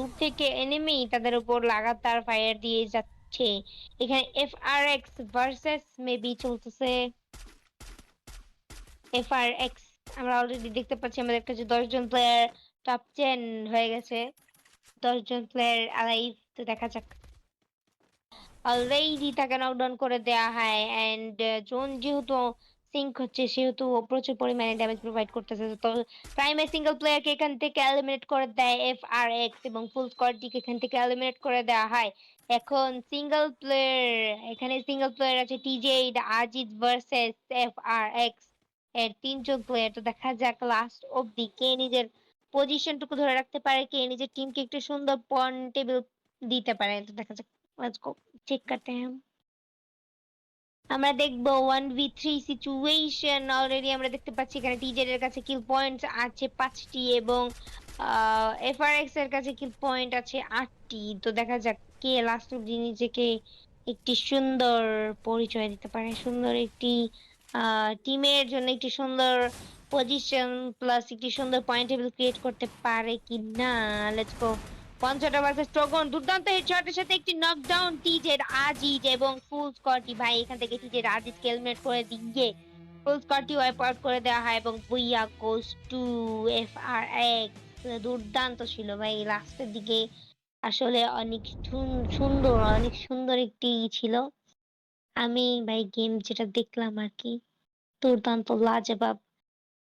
দূর থেকে এনিমি তাদের উপর লাগাতার ফায়ার দিয়ে যাচ্ছে। এখানে F R X versus maybe চলতেছে। এফ আর এক্স আমরা অলরেডি দেখতে পাচ্ছি আমাদের কাছে দশজন প্লেয়ার টপ টেন হয়ে গেছে। দশজন প্লেয়ার আলাইভ তো দেখা যাক। অলরেডি তাকে নকডাউন করে দেওয়া হয় অ্যান্ড জোন যেহেতু সিঙ্ক হচ্ছে, সেহেতু প্রচুর পরিমাণে ড্যামেজ প্রোভাইড করতেছে। তো প্রাইমে সিঙ্গেল প্লেয়ারকে এখান থেকে এলিমিনেট করে দেয় এফ আর এক্স এবং ফুল স্কোয়াডটিকে এখান থেকে এলিমিনেট করে দেওয়া হয়। এখন সিঙ্গেল প্লেয়ার এখানে সিঙ্গেল প্লেয়ার আছে TJ Aziz versus F R এক্সের তিনজন প্লেয়ার তো দেখা যাক লাস্ট অব্দি কে নিজের পজিশনটুকু ধরে রাখতে পারে, কে নিজের টিমকে একটু সুন্দর পয়েন্ট টেবিল দিতে পারে। তো দেখা যাক লেটস গো চেক করতে হ্যাঁ আমরা দেখব one v three situation already আমরা দেখতে পাচ্ছি এখানে টিজেড এর কাছে কিল পয়েন্ট আছে পাঁচটি এবং এফআরএক্স এর কাছে কিল পয়েন্ট আছে আটটি। তো দেখা যাক কে লাস্ট অব্দি নিজেকে একটি সুন্দর পরিচয় দিতে পারে। সুন্দর একটি টিমের জন্য একটি সুন্দর পজিশন প্লাস একটি সুন্দর পয়েন্ট টেবিল ক্রিয়েট করতে পারে কি না লেটস গো পঞ্চাটা ভার্সেস ট্রগন দুর্দান্ত হেডশটের সাথে একটি নকডাউন টিজেড আজিজ এবং ফুল স্কটি ভাই এখান থেকে টিজেড আজিজ এলিমিনেট করে দিয়ে ফুল স্কটি ওয়াইপ আউট করে দেওয়া হয় এবং booyah goes to F R X দুর্দান্ত ছিল ভাই, লাস্টের দিকে আসলে অনেক সুন- সুন্দর, অনেক সুন্দর একটি ছিল। আমি ভাই গেম যেটা দেখলাম আর কি, দুর্দান্ত, লাজবাব।